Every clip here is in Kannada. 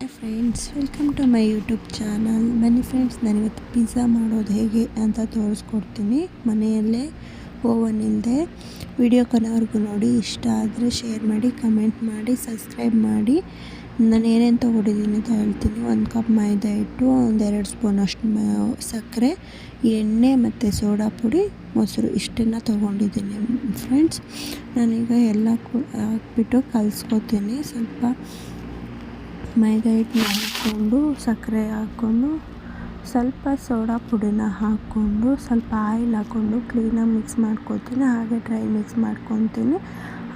Friends welcome to my YouTube channel ಬನ್ನಿ ಫ್ರೆಂಡ್ಸ್ ನಾನಿವತ್ತು ಪಿಜ್ಜಾ ಮಾಡೋದು ಹೇಗೆ ಅಂತ ತೋರಿಸ್ಕೊಡ್ತೀನಿ. ಮನೆಯಲ್ಲೇ ಓವನ್ ಇಲ್ಲದೆ ವಿಡಿಯೋ ಕೊನೆವರೆಗೂ ನೋಡಿ. ಇಷ್ಟ ಆದರೆ ಶೇರ್ ಮಾಡಿ ಕಮೆಂಟ್ ಮಾಡಿ ಸಬ್ಸ್ಕ್ರೈಬ್ ಮಾಡಿ. ನಾನು ಏನೇನು ತೊಗೊಂಡಿದ್ದೀನಿ ಅಂತ ಹೇಳ್ತೀನಿ. ಒಂದು ಕಪ್ ಮೈದಾ ಹಿಟ್ಟು ಒಂದೆರಡು ಸ್ಪೂನ್ ಅಷ್ಟು ಸಕ್ಕರೆ, ಎಣ್ಣೆ ಮತ್ತು ಸೋಡಾ ಪುಡಿ, ಮೊಸರು ಇಷ್ಟನ್ನು ತೊಗೊಂಡಿದ್ದೀನಿ ಫ್ರೆಂಡ್ಸ್ ನಾನೀಗ ಎಲ್ಲ ಹಾಕ್ಬಿಟ್ಟು ಕಲಿಸ್ಕೊತೀನಿ. ಸ್ವಲ್ಪ ಮೈದಾ ಹಿಟ್ಟು ಹಾಕ್ಕೊಂಡು ಸಕ್ಕರೆ ಹಾಕ್ಕೊಂಡು ಸ್ವಲ್ಪ ಸೋಡಾ ಪುಡಿನ ಹಾಕ್ಕೊಂಡು ಸ್ವಲ್ಪ ಆಯಿಲ್ ಹಾಕ್ಕೊಂಡು ಕ್ಲೀನಾಗಿ ಮಿಕ್ಸ್ ಮಾಡ್ಕೊತೀನಿ ಹಾಗೆ ಡ್ರೈ ಮಿಕ್ಸ್ ಮಾಡ್ಕೊತೀನಿ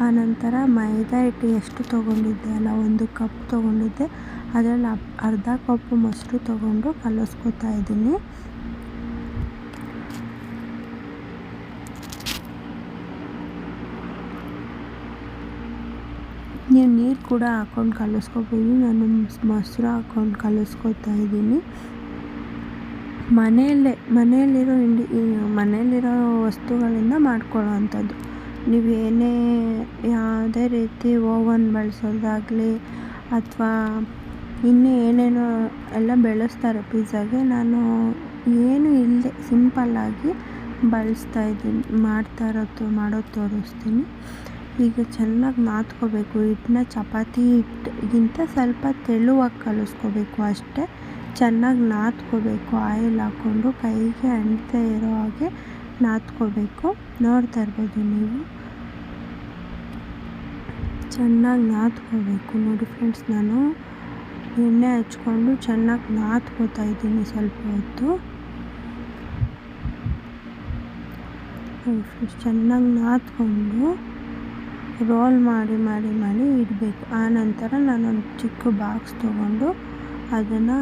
ಆನಂತರ ಮೈದಾ ಹಿಟ್ಟು ಎಷ್ಟು ತೊಗೊಂಡಿದ್ದೆ ಅಲ್ಲ, ಒಂದು ಕಪ್ ತೊಗೊಂಡಿದ್ದೆ. ಅದರಲ್ಲಿ ಅರ್ಧ ಕಪ್ ಮೊಸರು ತೊಗೊಂಡು ಕಲಿಸ್ಕೊತಾ ಇದ್ದೀನಿ. ನೀವು ನೀರು ಕೂಡ ಹಾಕ್ಕೊಂಡು ಕಲಿಸ್ಕೋಬೋದು. ನಾನು ಮೊಸರು ಹಾಕ್ಕೊಂಡು ಕಲಿಸ್ಕೊತಾ ಇದ್ದೀನಿ. ಮನೆಯಲ್ಲೇ, ಮನೆಯಲ್ಲಿರೋ ಇಂಡಿ ಮನೆಯಲ್ಲಿರೋ ವಸ್ತುಗಳಿಂದ ಮಾಡ್ಕೊಳ್ಳೋ ಅಂಥದ್ದು ನೀವು ಏನೇ ಯಾವುದೇ ರೀತಿ ಓವನ್ ಬಳಸೋದಾಗಲಿ ಅಥವಾ ಇನ್ನೂ ಏನೇನೋ ಎಲ್ಲ ಬೆಳೆಸ್ತಾರೆ ಪಿಜ್ಜಾಗೆ, ನಾನು ಏನು ಇಲ್ಲದೆ ಸಿಂಪಲ್ಲಾಗಿ ಬಳಸ್ತಾ ಇದ್ದೀನಿ. ಮಾಡ್ತಾ ಇರೋದು ಮಾಡೋದು ತೋರಿಸ್ತೀನಿ. ಈಗ ಚೆನ್ನಾಗಿ ನಾದ್ಕೋಬೇಕು ಹಿಟ್ಟನ್ನ ಚಪಾತಿ ಹಿಟ್ಟಿಗಿಂತ ಸ್ವಲ್ಪ ತೆಳುವಾಗಿ ಕಲಿಸ್ಕೋಬೇಕು ಅಷ್ಟೇ. ಚೆನ್ನಾಗಿ ನಾದ್ಕೋಬೇಕು ಆಯಿಲ್ ಹಾಕ್ಕೊಂಡು ಕೈಗೆ ಅಂಟದೇ ಇರೋ ಹಾಗೆ ನಾದ್ಕೋಬೇಕು ನೋಡ್ತಾ ಇರ್ಬೋದು ನೀವು. ಚೆನ್ನಾಗಿ ನಾದ್ಕೋಬೇಕು ನೋಡಿ ಫ್ರೆಂಡ್ಸ್, ನಾನು ಎಣ್ಣೆ ಹಚ್ಕೊಂಡು ಚೆನ್ನಾಗಿ ನಾದ್ಕೋತಾ ಇದ್ದೀನಿ ಸ್ವಲ್ಪ ಹೊತ್ತು. ಫ್ರೆಂಡ್ಸ್, ಚೆನ್ನಾಗಿ ನಾದ್ಕೊಂಡು ರೋಲ್ ಮಾಡಿ ಮಾಡಿ ಮಾಡಿ ಇಡಬೇಕು. ಆನಂತರ ನಾನೊಂದು ಚಿಕ್ಕ ಬಾಕ್ಸ್ ತೊಗೊಂಡು ಅದನ್ನು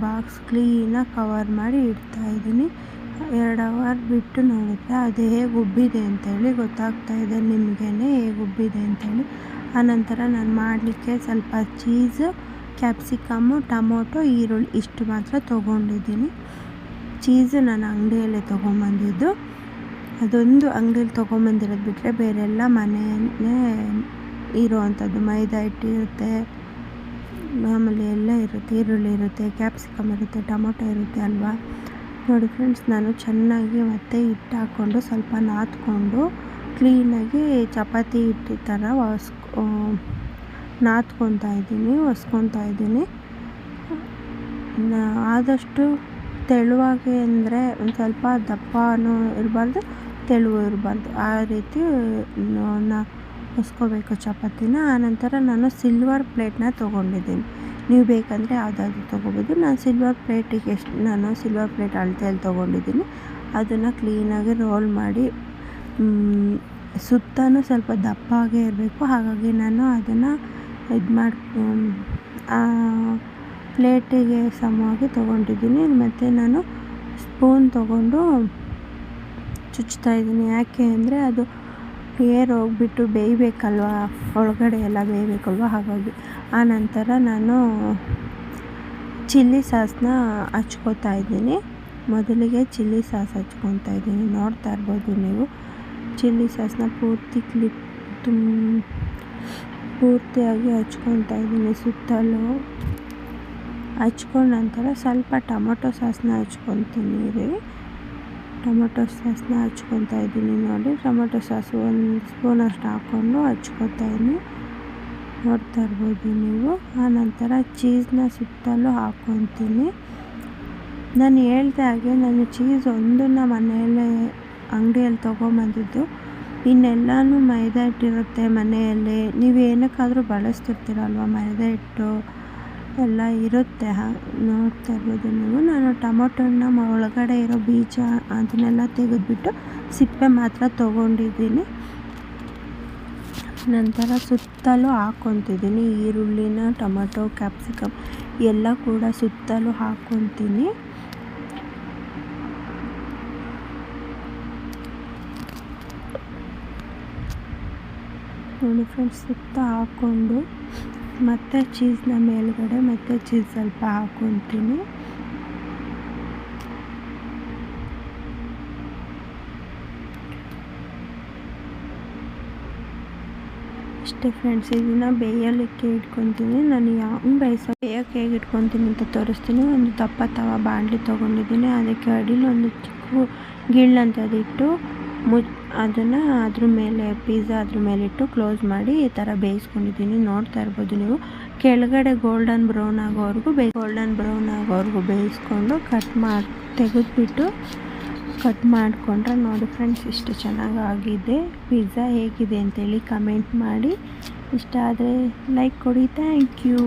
ಬಾಕ್ಸ್ ಕ್ಲೀನಾಗಿ ಕವರ್ ಮಾಡಿ ಇಡ್ತಾ ಇದ್ದೀನಿ. ಎರಡು ಅವರ್ ಬಿಟ್ಟು ನೋಡಿದ್ರೆ ಅದು ಹೇಗೆ ಉಬ್ಬಿದೆ ಅಂತೇಳಿ ಗೊತ್ತಾಗ್ತಾ ಇದೆ. ನಿಮಗೇ ಹೇಗೆ ಉಬ್ಬಿದೆ ಅಂತೇಳಿ. ಆನಂತರ ನಾನು ಮಾಡಲಿಕ್ಕೆ ಸ್ವಲ್ಪ ಚೀಸು ಕ್ಯಾಪ್ಸಿಕಮ್ಮು ಟೊಮೊಟೊ, ಈರುಳ್ಳಿ ಇಷ್ಟು ಮಾತ್ರ ತೊಗೊಂಡಿದ್ದೀನಿ. ಚೀಸು ನಾನು ಅಂಗಡಿಯಲ್ಲೇ ತೊಗೊಂಬಂದಿದ್ದು ಅದೊಂದು ಅಂಗ್ಡಿಲಿ ತೊಗೊಂಬಂದಿರೋದು ಬಿಟ್ಟರೆ ಬೇರೆಲ್ಲ ಮನೆಯಲ್ಲೇ ಇರೋವಂಥದ್ದು. ಮೈದಾ ಹಿಟ್ಟು ಇರುತ್ತೆ, ಆಮೇಲೆ ಎಲ್ಲ ಇರುತ್ತೆ, ಈರುಳ್ಳಿ ಇರುತ್ತೆ, ಕ್ಯಾಪ್ಸಿಕಮ್ ಇರುತ್ತೆ, ಟೊಮೊಟೊ ಇರುತ್ತೆ ಅಲ್ವಾ? ನೋಡಿ ಫ್ರೆಂಡ್ಸ್, ನಾನು ಚೆನ್ನಾಗಿ ಮತ್ತೆ ಹಿಟ್ಟು ಹಾಕ್ಕೊಂಡು ಸ್ವಲ್ಪ ನಾದ್ಕೊಂಡು ಕ್ಲೀನಾಗಿ ಚಪಾತಿ ಹಿಟ್ಟು ಥರ ಒಸ್ಕೊ ನಾದ್ಕೊತಾ ಇದ್ದೀನಿ ಒಸ್ಕೊತಾ ಇದ್ದೀನಿ. ಆದಷ್ಟು ತೆಳುವಾಗಿ ಅಂದರೆ ಒಂದು ಸ್ವಲ್ಪ ದಪ್ಪನೂ ಇರಬಾರ್ದು ತೆಳು ಬಂತು ಆ ರೀತಿ ಹೊಸ್ಕೋಬೇಕು ಚಪಾತಿನ. ಆನಂತರ ನಾನು ಸಿಲ್ವರ್ ಪ್ಲೇಟ್ನ ತೊಗೊಂಡಿದ್ದೀನಿ. ನೀವು ಬೇಕಂದರೆ ಯಾವುದಾದ್ರು ತೊಗೋಬೋದು. ನಾನು ಸಿಲ್ವರ್ ಪ್ಲೇಟಿಗೆ ಎಷ್ಟು, ನಾನು ಸಿಲ್ವರ್ ಪ್ಲೇಟ್ ಅಳತೆಯಲ್ಲಿ ತೊಗೊಂಡಿದ್ದೀನಿ. ಅದನ್ನು ಕ್ಲೀನಾಗಿ ರೋಲ್ ಮಾಡಿ ಸುತ್ತಲೂ ಸ್ವಲ್ಪ ದಪ್ಪ ಆಗೇ ಇರಬೇಕು. ಹಾಗಾಗಿ ನಾನು ಅದನ್ನು ಇದು ಮಾಡಿ ಪ್ಲೇಟಿಗೆ ಸಮವಾಗಿ ತೊಗೊಂಡಿದ್ದೀನಿ. ಮತ್ತು ನಾನು ಸ್ಪೂನ್ ತೊಗೊಂಡು ಚುಚ್ತಾ ಇದ್ದೀನಿ. ಯಾಕೆ ಅಂದರೆ ಅದು ಏರ್ ಹೋಗ್ಬಿಟ್ಟು ಬೇಯಬೇಕಲ್ವಾ? ಒಳಗಡೆ ಎಲ್ಲ ಬೇಯಬೇಕಲ್ವ? ಹಾಗಾಗಿ. ಆ ನಂತರ ನಾನು ಚಿಲ್ಲಿ ಸಾಸ್ನ ಹಚ್ಕೋತಾ ಇದ್ದೀನಿ. ಮೊದಲಿಗೆ ಚಿಲ್ಲಿ ಸಾಸ್ ಹಚ್ಕೊತಾ ಇದ್ದೀನಿ. ನೋಡ್ತಾ ಇರ್ಬೋದು ನೀವು. ಚಿಲ್ಲಿ ಸಾಸನ್ನ ಪೂರ್ತಿ ಕ್ಲಿಪ್ ತುಂಬ ಪೂರ್ತಿಯಾಗಿ ಹಚ್ಕೊತಾ ಇದ್ದೀನಿ ಸುತ್ತಲೂ. ಹಚ್ಕೊಂಡ ನಂತರ ಸ್ವಲ್ಪ ಟೊಮೊಟೊ ಸಾಸ್ನ ಹಚ್ಕೊತೀನಿ ರೀ. ಟೊಮೊಟೊ ಸಾಸ್ನ ಹಚ್ಕೊತಾ ಇದ್ದೀನಿ ನೋಡಿ. ಟೊಮೆಟೊ ಸಾಸ್ ಒಂದು ಸ್ಪೂನಷ್ಟು ಹಾಕ್ಕೊಂಡು ಹಚ್ಕೊತಾ ಇದ್ದೀನಿ. ನೋಡ್ತಾ ಇರ್ಬೋದು ನೀವು. ಆನಂತರ ಚೀಸ್ನ ಸುತ್ತಲೂ ಹಾಕ್ಕೊತೀನಿ. ನಾನು ಹೇಳ್ದೆ ಹಾಗೆ ನಾನು ಚೀಸ್ ಒಂದನ್ನು ಮನೆಯಲ್ಲೇ ಅಂಗಡಿಯಲ್ಲಿ ತೊಗೊಂಬಂದಿದ್ದು. ಇನ್ನೆಲ್ಲನೂ ಮೈದಾ ಹಿಟ್ಟಿರುತ್ತೆ ಮನೆಯಲ್ಲಿ. ನೀವು ಏನಕ್ಕಾದರೂ ಬಳಸ್ತಿರ್ತೀರಲ್ವ ಮೈದಾ ಹಿಟ್ಟು? ಎಲ್ಲ ಇರುತ್ತೆ. ನೋಡ್ತಾ ಇರ್ಬೋದು ನೀವು. ನಾನು ಟೊಮೊಟೊನ ಒಳಗಡೆ ಇರೋ ಬೀಜ ಅದನ್ನೆಲ್ಲ ತೆಗೆದುಬಿಟ್ಟು ಸಿಪ್ಪೆ ಮಾತ್ರ ತೊಗೊಂಡಿದ್ದೀನಿ. ನಂತರ ಸುತ್ತಲೂ ಹಾಕ್ಕೊತಿದ್ದೀನಿ. ಈರುಳ್ಳಿನ, ಟೊಮೊಟೊ, ಕ್ಯಾಪ್ಸಿಕಮ್ ಎಲ್ಲ ಕೂಡ ಸುತ್ತಲೂ ಹಾಕ್ಕೊತೀನಿ. ನೋಡಿ ಫ್ರೆಂಡ್ಸ್, ಸುತ್ತ ಹಾಕ್ಕೊಂಡು ಮತ್ತು ಚೀಸ್ನ ಮೇಲುಗಡೆ ಮತ್ತು ಚೀಸ್ ಸ್ವಲ್ಪ ಹಾಕೊತೀನಿ. ಅಷ್ಟೇ ಫ್ರೆಂಡ್ಸ್ ಇದನ್ನು ಬೇಯಲಿಕ್ಕೆ ಇಟ್ಕೊತೀನಿ. ನಾನು ಯಾವ ಬೇಯಿಸೋ ಬೇಯೋಕ್ಕೆ ಹೇಗೆ ಇಟ್ಕೊತೀನಿ ಅಂತ ತೋರಿಸ್ತೀನಿ. ಒಂದು ದಪ್ಪ ತವ ಬಾಣಲಿ ತೊಗೊಂಡಿದ್ದೀನಿ. ಅದಕ್ಕೆ ಅಡಿಲಿ ಒಂದು ಚಿಕ್ಕ ಗಿಳ್ಳಂಥದ್ದಿಟ್ಟು ಮುಚ್ ಅದನ್ನು ಅದ್ರ ಮೇಲೆ ಪಿಜ್ಜಾ ಅದ್ರ ಮೇಲಿಟ್ಟು ಕ್ಲೋಸ್ ಮಾಡಿ ಈ ಥರ ಬೇಯಿಸ್ಕೊಂಡಿದ್ದೀನಿ. ನೋಡ್ತಾ ಇರ್ಬೋದು ನೀವು. ಕೆಳಗಡೆ ಗೋಲ್ಡನ್ ಬ್ರೌನ್ ಆಗೋವರೆಗೂ ಬೇ ಗೋಲ್ಡನ್ ಬ್ರೌನ್ ಆಗೋವರೆಗೂ ಬೇಯಿಸ್ಕೊಂಡು ಕಟ್ ಮಾಡಿ, ತೆಗೆದುಬಿಟ್ಟು ಕಟ್ ಮಾಡಿಕೊಂಡ್ರೆ ನೋಡಿ ಫ್ರೆಂಡ್ಸ್ ಇಷ್ಟು ಚೆನ್ನಾಗಿ ಆಗಿದೆ ಪಿಜ್ಜಾ ಹೇಗಿದೆ ಅಂತೇಳಿ ಕಮೆಂಟ್ ಮಾಡಿ. ಇಷ್ಟ ಆದರೆ ಲೈಕ್ ಕೊಡಿ. Thank you